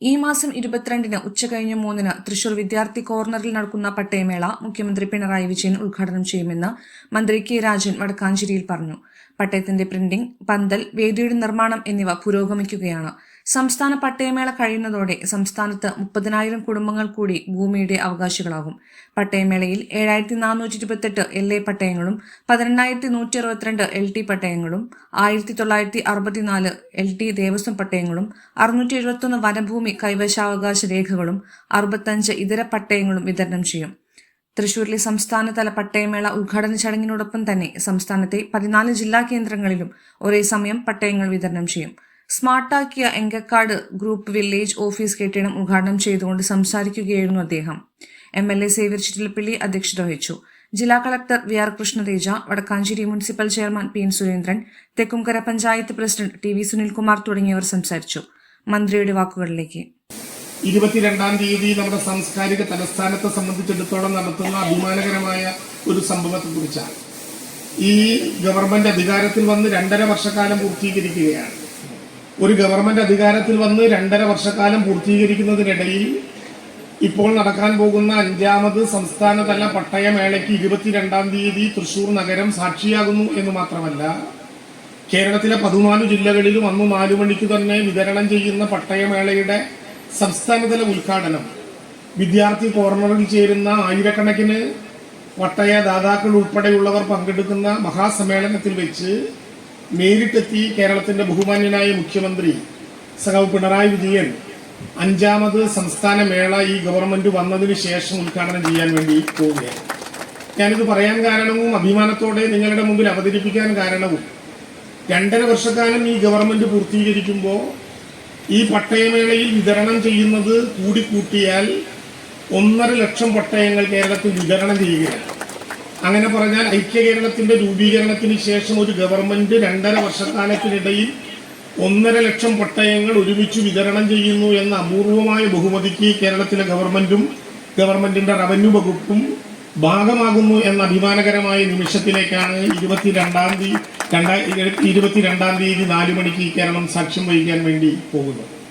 ഈ മാസം ഇരുപത്തിരണ്ടിന് ഉച്ചകഴിഞ്ഞ് മൂന്നിന് തൃശൂർ വിദ്യാർത്ഥി കോർണറിൽ നടക്കുന്ന പട്ടയമേള മുഖ്യമന്ത്രി പിണറായി വിജയൻ ഉദ്ഘാടനം ചെയ്യുമെന്ന് മന്ത്രി കെ രാജൻ വടക്കാഞ്ചേരിയിൽ പറഞ്ഞു. പട്ടയത്തിന്റെ പ്രിന്റിംഗ് പന്തൽ വേദിയുടെ നിർമ്മാണം എന്നിവ പുരോഗമിക്കുകയാണ്. സംസ്ഥാന പട്ടയമേള കഴിയുന്നതോടെ സംസ്ഥാനത്ത് മുപ്പതിനായിരം കുടുംബങ്ങൾ കൂടി ഭൂമിയുടെ അവകാശികളാകും. പട്ടയമേളയിൽ ഏഴായിരത്തി നാനൂറ്റി ഇരുപത്തെട്ട് എൽ എ പട്ടയങ്ങളും പതിനെണ്ണായിരത്തി നൂറ്റി അറുപത്തിരണ്ട് എൽ ടി പട്ടയങ്ങളും ആയിരത്തി തൊള്ളായിരത്തി അറുപത്തിനാല് എൽ ടി ദേവസ്വം പട്ടയങ്ങളും അറുന്നൂറ്റി എഴുപത്തൊന്ന് വനഭൂമി കൈവശാവകാശ രേഖകളും അറുപത്തഞ്ച് ഇതര പട്ടയങ്ങളും വിതരണം ചെയ്യും. തൃശൂരിലെ സംസ്ഥാനതല പട്ടയമേള ഉദ്ഘാടന ചടങ്ങിനോടൊപ്പം തന്നെ സംസ്ഥാനത്തെ പതിനാല് ജില്ലാ കേന്ദ്രങ്ങളിലും ഒരേ സമയം പട്ടയങ്ങൾ വിതരണം ചെയ്യും. സ്മാർട്ടാക്കിയ എങ്കക്കാട് ഗ്രൂപ്പ് വില്ലേജ് ഓഫീസ് കെട്ടിടം ഉദ്ഘാടനം ചെയ്തുകൊണ്ട് സംസാരിക്കുകയായിരുന്നു അദ്ദേഹം. M L A Xavier Chittilappilly അധ്യക്ഷത വഹിച്ചു. ജില്ലാ collector V R Krishnateja Vadakkanchery municipal chairman P N Surendran Thekkumkara panchayat president T V Sunilkumar തുടങ്ങിയവർ സംസാരിച്ചു. മന്ത്രിയുടെ വാക്കുകളിലേക്ക്. ഇരുപത്തിരണ്ടാം തീയതി നമ്മുടെ സാംസ്കാരിക തലസ്ഥാനത്തെ സംബന്ധിച്ചിടത്തോളം നടത്തുന്ന അഭിമാനകരമായ ഒരു സംഭവത്തെ കുറിച്ചാണ് ഈ ഗവൺമെന്റ് അധികാരത്തിൽ വന്ന് രണ്ടര വർഷക്കാലം പൂർത്തീകരിക്കുകയാണ്. ഒരു ഗവൺമെന്റ് അധികാരത്തിൽ വന്ന് രണ്ടര വർഷക്കാലം പൂർത്തീകരിക്കുന്നതിനിടയിൽ ഇപ്പോൾ നടക്കാൻ പോകുന്ന അഞ്ചാമത് സംസ്ഥാനതല പട്ടയമേളയ്ക്ക് ഇരുപത്തിരണ്ടാം തീയതി തൃശൂർ നഗരം സാക്ഷിയാകുന്നു എന്ന് മാത്രമല്ല കേരളത്തിലെ പതിനാല് ജില്ലകളിലും അന്ന് നാലു മണിക്ക് തന്നെ വിതരണം ചെയ്യുന്ന പട്ടയമേളയുടെ സംസ്ഥാനതല ഉദ്ഘാടനം വിദ്യാർത്ഥി കോർണറിൽ ചേരുന്ന ആയിരക്കണക്കിന് പട്ടയ ദാതാക്കൾ ഉൾപ്പെടെയുള്ളവർ പങ്കെടുക്കുന്ന മഹാസമ്മേളനത്തിൽ വെച്ച് നേരിട്ടെത്തി കേരളത്തിന്റെ ബഹുമാന്യനായ മുഖ്യമന്ത്രി സഖാവ് പിണറായി വിജയൻ അഞ്ചാമത് സംസ്ഥാന മേള ഈ ഗവൺമെന്റ് വന്നതിന് ശേഷം ഉദ്ഘാടനം ചെയ്യാൻ വേണ്ടി പോവുകയാണ്. ഞാനിത് പറയാൻ കാരണവും അഭിമാനത്തോടെ നിങ്ങളുടെ മുമ്പിൽ അവതരിപ്പിക്കാൻ കാരണവും രണ്ടര വർഷക്കാലം ഈ ഗവൺമെന്റ് പൂർത്തീകരിക്കുമ്പോൾ ഈ പട്ടയമേളയിൽ വിതരണം ചെയ്യുന്നത് കൂടിക്കൂട്ടിയാൽ ഒന്നര ലക്ഷം പട്ടയങ്ങൾ കേരളത്തിൽ വിതരണം ചെയ്യുകയാണ്. അങ്ങനെ പറഞ്ഞാൽ ഐക്യ കേരളത്തിന്റെ രൂപീകരണത്തിന് ശേഷം ഒരു ഗവൺമെന്റ് രണ്ടര വർഷക്കാലത്തിനിടയിൽ ഒന്നര ലക്ഷം പട്ടയങ്ങൾ ഒരുമിച്ച് വിതരണം ചെയ്യുന്നു എന്ന അപൂർവമായ ബഹുമതിക്ക് കേരളത്തിലെ ഗവൺമെന്റും ഗവൺമെന്റിന്റെ റവന്യൂ വകുപ്പും ഭാഗമാകുന്നു എന്ന അഭിമാനകരമായ നിമിഷത്തിലേക്കാണ് ഇരുപത്തിരണ്ടാം തീയതി രണ്ടായിരത്തി ഇരുപത്തിരണ്ടാം തീയതി നാലു മണിക്ക് കേരളം സാക്ഷ്യം വഹിക്കാൻ വേണ്ടി പോകുന്നത്.